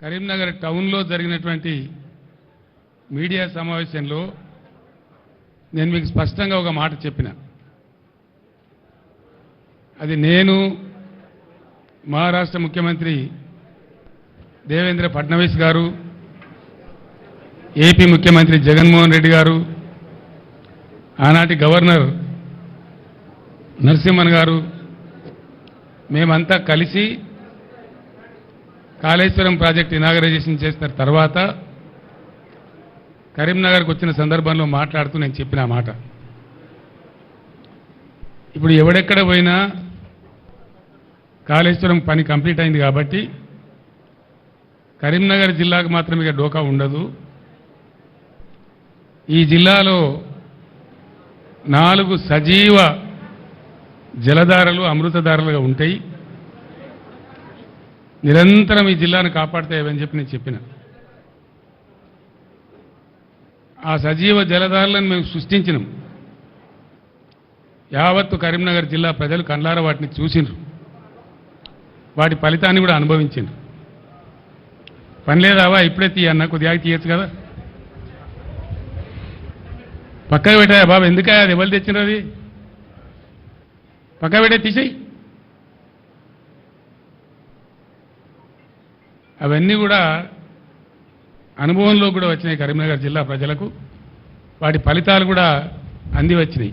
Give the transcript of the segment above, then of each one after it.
కరీంనగర్ టౌన్లో జరిగినటువంటి మీడియా సమావేశంలో నేను మీకు స్పష్టంగా ఒక మాట చెప్పిన. అది నేను మహారాష్ట్ర ముఖ్యమంత్రి దేవేంద్ర ఫడ్నవీస్ గారు ఏపీ ముఖ్యమంత్రి జగన్మోహన్ రెడ్డి గారు ఆనాటి గవర్నర్ నరసింహన్ గారు మేమంతా కలిసి కాళేశ్వరం ప్రాజెక్ట్ ఇనాగరైజేషన్ చేసిన తర్వాత కరీంనగర్కి వచ్చిన సందర్భంలో మాట్లాడుతూ నేను చెప్పిన మాట. ఇప్పుడు ఎవడెక్కడ పోయినా కాళేశ్వరం పని కంప్లీట్ అయింది కాబట్టి కరీంనగర్ జిల్లాకు మాత్రమే ఇక డోకా ఉండదు. ఈ జిల్లాలో నాలుగు సజీవ జలధారలు అమృతధారలుగా ఉంటాయి. నిరంతరం ఈ జిల్లాను కాపాడతాయని చెప్పి నేను చెప్పిన. ఆ సజీవ జలధారలను మేము సృష్టించినాం. యావత్తు కరీంనగర్ జిల్లా ప్రజలు కండ్లార వాటిని చూసిండ్రు వాటి ఫలితాన్ని కూడా అనుభవించిండ్రు పని లేదావా? ఇప్పుడే తీయన్న కొద్దిగా తీయచ్చు కదా. పక్కకు పెట్టాయా బాబు? ఎందుకయా అది? ఎవరు తెచ్చినారు అది? పక్క పెట్టే తీసేయి. అవన్నీ కూడా అనుభవంలో కూడా వచ్చినాయి. కరీంనగర్ జిల్లా ప్రజలకు వాటి ఫలితాలు కూడా అంది వచ్చినాయి.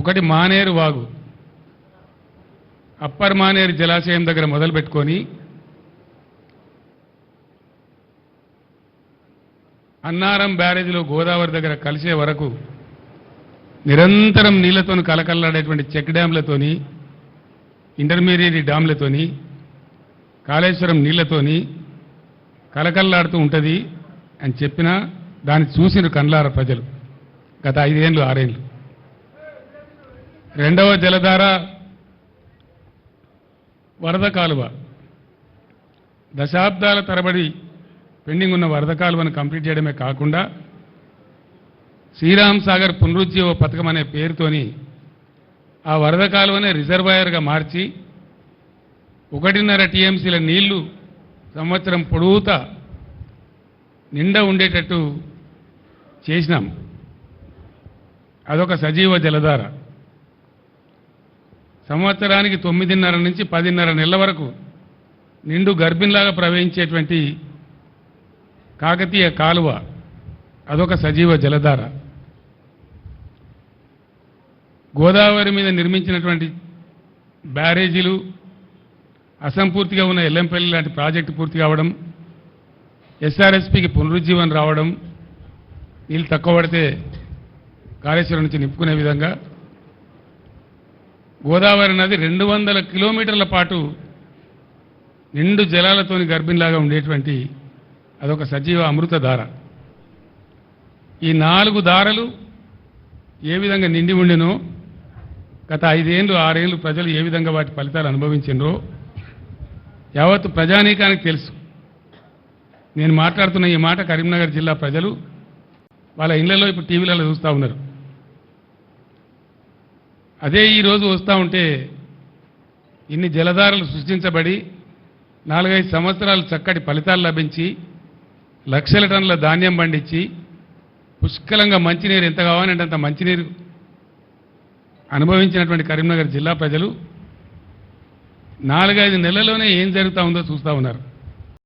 ఒకటి మానేరు వాగు. అప్పర్ మానేరు జలాశయం దగ్గర మొదలుపెట్టుకొని అన్నారం బ్యారేజీలో గోదావరి దగ్గర కలిసే వరకు నిరంతరం నీళ్ళతో కలకల్లాడేటువంటి చెక్ డ్యాంలతోని ఇంటర్మీడియట్ డ్యాంలతోని కాళేశ్వరం నీళ్ళతోని కలకల్లాడుతూ ఉంటుంది అని చెప్పినా దాన్ని చూసిన కండ్లార ప్రజలు గత ఐదేళ్ళు ఆరేళ్ళు రెండవ జలధార వరద కాలువ. దశాబ్దాల తరబడి పెండింగ్ ఉన్న వరద కాలువను కంప్లీట్ చేయడమే కాకుండా శ్రీరామ్ సాగర్ పునరుజ్జీవ పథకం అనే పేరుతోని ఆ వరద కాలువనే రిజర్వాయర్గా మార్చి ఒకటిన్నర టీఎంసీల నీళ్ళు సంవత్సరం పొడుగుతా నిండా ఉండేటట్టు చేసినాం. అదొక సజీవ జలధార. సంవత్సరానికి తొమ్మిదిన్నర నుంచి పదిన్నర నెలల వరకు నిండు గర్భిణిలాగా ప్రవహించేటువంటి కాకతీయ కాలువ అదొక సజీవ జలధార. గోదావరి మీద నిర్మించినటువంటి బ్యారేజీలు అసంపూర్తిగా ఉన్న ఎల్లంపల్లి లాంటి ప్రాజెక్టు పూర్తి కావడం ఎస్ఆర్ఎస్పికి పునరుజ్జీవనం రావడం నీళ్ళు తక్కువ పడితే కాళేశ్వరం నుంచి నింపుకునే విధంగా గోదావరి నది రెండు వందల కిలోమీటర్ల పాటు నిండు జలాలతోని గర్భిణిలాగా ఉండేటువంటి అదొక సజీవ అమృత ధార. ఈ నాలుగు దారలు ఏ విధంగా నిండి ఉండినో గత ఐదేళ్ళు ఆరేళ్ళు ప్రజలు ఏ విధంగా వాటి ఫలితాలు అనుభవించిండ్రో యావత్తు ప్రజానీకానికి తెలుసు. నేను మాట్లాడుతున్న ఈ మాట కరీంనగర్ జిల్లా ప్రజలు వాళ్ళ ఇళ్ళలో ఇప్పుడు టీవీలలో చూస్తూ ఉన్నారు. అదే ఈరోజు వస్తూ ఉంటే ఇన్ని జలధారలు సృష్టించబడి నాలుగైదు సంవత్సరాలు చక్కటి ఫలితాలు లభించి లక్షల టన్నుల ధాన్యం పండించి పుష్కలంగా మంచినీరు ఎంత కావాలంటే అంత మంచినీరు అనుభవించినటువంటి కరీంనగర్ జిల్లా ప్రజలు నాలుగైదు నెలల్లోనే ఏం జరుగుతూ ఉందో చూస్తూ ఉన్నారు.